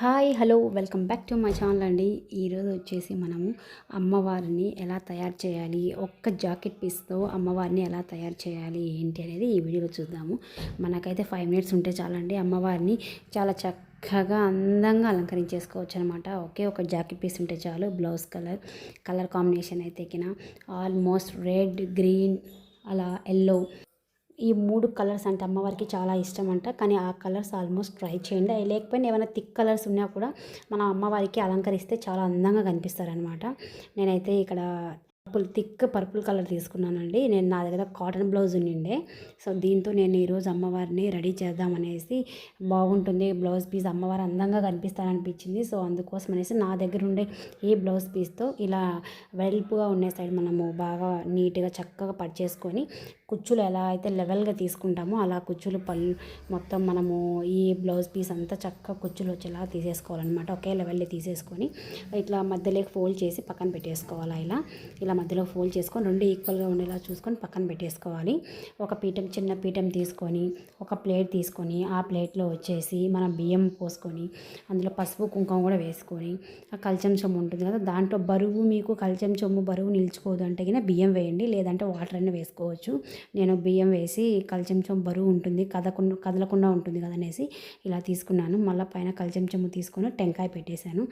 Hi hello welcome back to my channel అండి. ఈరోజు వచ్చేసి మనము అమ్మవారిని ఎలా తయారు చేయాలి ఒక్క జాకెట్ పీస్తో అమ్మవారిని ఎలా తయారు చేయాలి ఏంటి అనేది ఈ వీడియోలో చూద్దాము. మనకైతే ఫైవ్ మినిట్స్ ఉంటే చాలండి. అమ్మవారిని చాలా చక్కగా అందంగా అలంకరించేసుకోవచ్చు అనమాట ఒకే ఒక జాకెట్ పీస్ ఉంటే చాలు. బ్లౌజ్ కలర్ కలర్ కాంబినేషన్ అయితే ఎక్కిన ఆల్మోస్ట్ రెడ్ గ్రీన్ అలా ఎల్లో ఈ మూడు కలర్స్ అంటే అమ్మవారికి చాలా ఇష్టం అంట కానీ ఆ కలర్స్ ఆల్మోస్ట్ ట్రై చేయండి. అవి లేకపోయినా ఏమైనా థిక్ కలర్స్ ఉన్నా కూడా మన అమ్మవారికి అలంకరిస్తే చాలా అందంగా కనిపిస్తారనమాట నేనైతే ఇక్కడ పర్పుల్ థిక్ పర్పుల్ కలర్ తీసుకున్నానండి. నేను నా దగ్గర కాటన్ బ్లౌజ్ ఉండిండే. సో దీంతో నేను ఈరోజు అమ్మవారిని రెడీ చేద్దామనేసి బాగుంటుంది. బ్లౌజ్ పీస్ అమ్మవారు అందంగా కనిపిస్తారనిపించింది. సో అందుకోసం అనేసి నా దగ్గర ఉండే ఈ బ్లౌజ్ పీస్తో ఇలా వెల్పుగా ఉండే సైడ్ మనము బాగా నీట్గా చక్కగా పట్ చేసుకొని కుచ్చులు ఎలా అయితే లెవెల్గా తీసుకుంటామో అలా కుచ్చులు పళ్ళు మొత్తం మనము ఈ బ్లౌజ్ పీస్ అంతా చక్కగా కుచ్చులు వచ్చేలా తీసేసుకోవాలన్నమాట. ఒకే లెవెల్లో తీసేసుకొని ఇట్లా మధ్యలోకి ఫోల్డ్ చేసి పక్కన పెట్టేసుకోవాలి ఇలా. ఇలా మధ్యలో ఫోల్డ్ చేసుకొని రెండు ఈక్వల్గా ఉండేలా చూసుకొని పక్కన పెట్టేసుకోవాలి. ఒక పీఠం చిన్న పీఠం తీసుకొని ఒక ప్లేట్ తీసుకొని ఆ ప్లేట్లో వచ్చేసి మనం బియ్యం పోసుకొని అందులో పసుపు కుంకుమ కూడా వేసుకొని ఆ కల్చం చొమ్ము ఉంటుంది కదా దాంట్లో బరువు మీకు కల్చం చొమ్ము బరువు నిల్చుకోదు అంటే బియ్యం వేయండి లేదంటే వాటర్ అయినా వేసుకోవచ్చు. నేను బియ్యం వేసి కలిచెంచం బరువు ఉంటుంది కదకుండా కదలకుండా ఉంటుంది కదా అనేసి ఇలా తీసుకున్నాను. మళ్ళీ పైన కలిచెంచము తీసుకొని టెంకాయ పెట్టేశాను.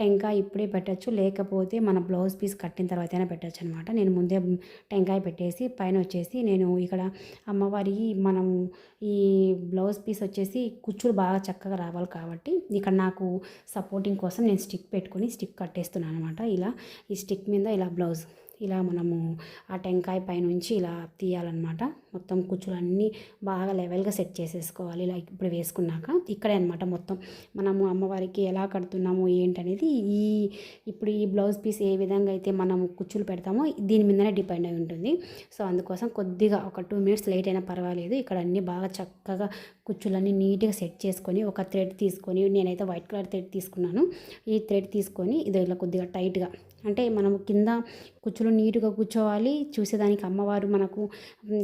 టెంకాయ ఇప్పుడే పెట్టచ్చు లేకపోతే మన బ్లౌజ్ పీస్ కట్టిన తర్వాత అయినా పెట్టచ్చు. అనమాట నేను ముందే టెంకాయ పెట్టేసి పైన వచ్చేసి నేను ఇక్కడ అమ్మవారి మనం ఈ బ్లౌజ్ పీస్ వచ్చేసి కుచ్చులు బాగా చక్కగా రావాలి కాబట్టి ఇక్కడ నాకు సపోర్టింగ్ కోసం నేను స్టిక్ పెట్టుకొని స్టిక్ కట్టేస్తున్నాను అనమాట ఇలా ఈ స్టిక్ మీద ఇలా బ్లౌజ్ ఇలా మనము ఆ టెంకాయ పైనుంచి ఇలా తీయాలన్నమాట. మొత్తం కుచ్చులన్నీ బాగా లెవెల్గా సెట్ చేసేసుకోవాలి. ఇలా ఇప్పుడు వేసుకున్నాక ఇక్కడే అనమాట మొత్తం. మనము అమ్మవారికి ఎలా కడుతున్నాము ఏంటనేది ఈ ఇప్పుడు ఈ బ్లౌజ్ పీస్ ఏ విధంగా అయితే మనము కుచ్చులు పెడతామో దీని మీదనే డిపెండ్ అయి ఉంటుంది. సో అందుకోసం కొద్దిగా ఒక టూ మినిట్స్ లేట్ అయినా పర్వాలేదు. ఇక్కడ అన్నీ బాగా చక్కగా కుచ్చులన్నీ నీట్గా సెట్ చేసుకొని ఒక థ్రెడ్ తీసుకొని నేనైతే వైట్ కలర్ థ్రెడ్ తీసుకున్నాను. ఈ థ్రెడ్ తీసుకొని ఇది ఇలా కొద్దిగా టైట్గా అంటే మనం కింద కుచ్చులు నీట్గా కూర్చోవాలి. చూసేదానికి అమ్మవారు మనకు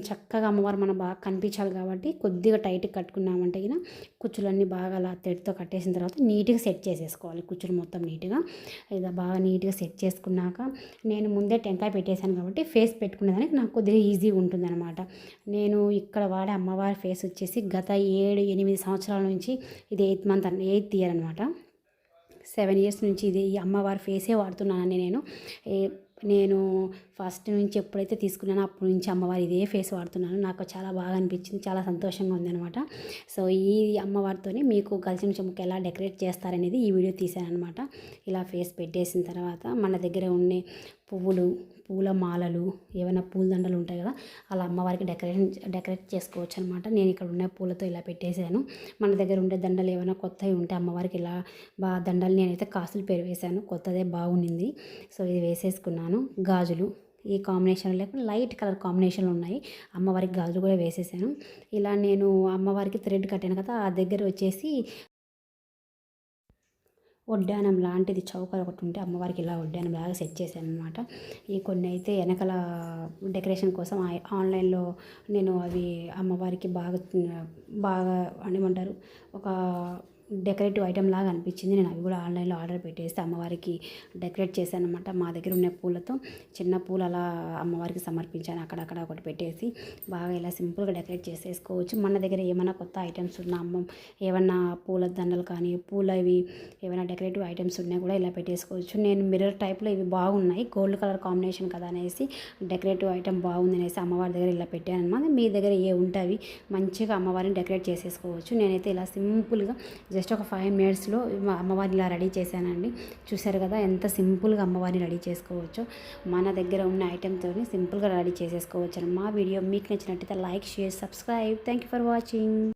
చక్క చక్కగా అమ్మవారు మనం బాగా కనిపించాలి కాబట్టి కొద్దిగా టైట్గా కట్టుకున్నామంటే ఇక కుచ్చులన్నీ బాగా అలా తెడితో కట్టేసిన తర్వాత నీట్గా సెట్ చేసేసుకోవాలి. కుచ్చులు మొత్తం నీట్గా. ఇలా బాగా నీట్గా సెట్ చేసుకున్నాక నేను ముందే టెంకాయ పెట్టేశాను కాబట్టి ఫేస్ పెట్టుకునేదానికి నాకు కొద్దిగా ఈజీగా ఉంటుందన్నమాట. నేను ఇక్కడ వాడే అమ్మవారి ఫేస్ వచ్చేసి గత ఏడు ఎనిమిది సంవత్సరాల నుంచి ఇది ఎయిత్ మంత్ ఎయిత్ ఇయర్ అనమాట సెవెన్ ఇయర్స్ నుంచి ఇది ఈ అమ్మవారి ఫేసే వాడుతున్నానని నేను నేను ఫస్ట్ నుంచి ఎప్పుడైతే తీసుకున్నానో అప్పటి నుంచి అమ్మవారి ఇదే ఫేస్ వాడుతున్నాను నాకు చాలా బాగా అనిపించింది. చాలా సంతోషంగా ఉందనమాట సో ఈ అమ్మవారితోని మీకు గల్చిన చెముక ఎలా డెకరేట్ చేస్తారనేది ఈ వీడియో తీశాను అనమాట ఇలా ఫేస్ పెట్టేసిన తర్వాత మన దగ్గర ఉండే పువ్వులు పూల మాలలు ఏమైనా పూల దండలు ఉంటాయి కదా అలా అమ్మవారికి డెకరేషన్ డెకరేట్ చేసుకోవచ్చు అనమాట నేను ఇక్కడ ఉన్న పూలతో ఇలా పెట్టేశాను. మన దగ్గర ఉండే దండలు ఏమైనా కొత్తవి ఉంటే అమ్మవారికి ఇలా బాగా దండలు నేనైతే కాసులు పేరు వేశాను. కొత్తదే బాగుండింది. సో ఇది వేసేసుకున్నాను. గాజులు. ఈ కాంబినేషన్ లేకుండా లైట్ కలర్ కాంబినేషన్లు ఉన్నాయి. అమ్మవారికి గాజులు కూడా వేసేసాను. ఇలా నేను అమ్మవారికి థ్రెడ్ కట్టాను కదా ఆ దగ్గర వచ్చేసి వడ్డానం లాంటిది చౌకలు ఒకటి ఉంటే అమ్మవారికి ఇలా వడ్డానం లాగా సెట్ చేశాను అనమాట ఈ కొన్ని అయితే వెనకల డెకరేషన్ కోసం ఆన్లైన్లో నేను అవి అమ్మవారికి బాగా బాగా ఏమంటారు ఒక డెకరేటివ్ ఐటెం లాగా అనిపించింది. నేను అవి కూడా ఆన్లైన్లో ఆర్డర్ పెట్టేసి అమ్మవారికి డెకరేట్ చేశాను అనమాట మా దగ్గర ఉన్న పూలతో చిన్న పూలు అలా అమ్మవారికి సమర్పించాను. అక్కడక్కడ ఒకటి పెట్టేసి బాగా ఇలా సింపుల్గా డెకరేట్ చేసేసుకోవచ్చు. మన దగ్గర ఏమైనా కొత్త ఐటమ్స్ ఉన్నా అమ్మ ఏమన్నా పూల దండలు కానీ పూలవి ఏమైనా డెకరేటివ్ ఐటమ్స్ ఉన్నా కూడా ఇలా పెట్టేసుకోవచ్చు. నేను మిర్రర్ టైప్లో ఇవి బాగున్నాయి. గోల్డ్ కలర్ కాంబినేషన్ కదా అనేసి డెకరేటివ్ ఐటమ్ బాగుంది అనేసి అమ్మవారి దగ్గర ఇలా పెట్టాను అనమాట మీ దగ్గర ఏ ఉంటాయి మంచిగా అమ్మవారిని డెకరేట్ చేసేసుకోవచ్చు. నేనైతే ఇలా సింపుల్గా జస్ట్ ఒక ఫైవ్ మినిట్స్లో అమ్మవారిని ఇలా రెడీ చేశానండి. చూశారు కదా ఎంత సింపుల్గా అమ్మవారిని రెడీ చేసుకోవచ్చు. మన దగ్గర ఉన్న ఐటెంతో సింపుల్గా రెడీ చేసేసుకోవచ్చు మా వీడియో మీకు నచ్చినట్టయితే like share subscribe. Thank you for watching.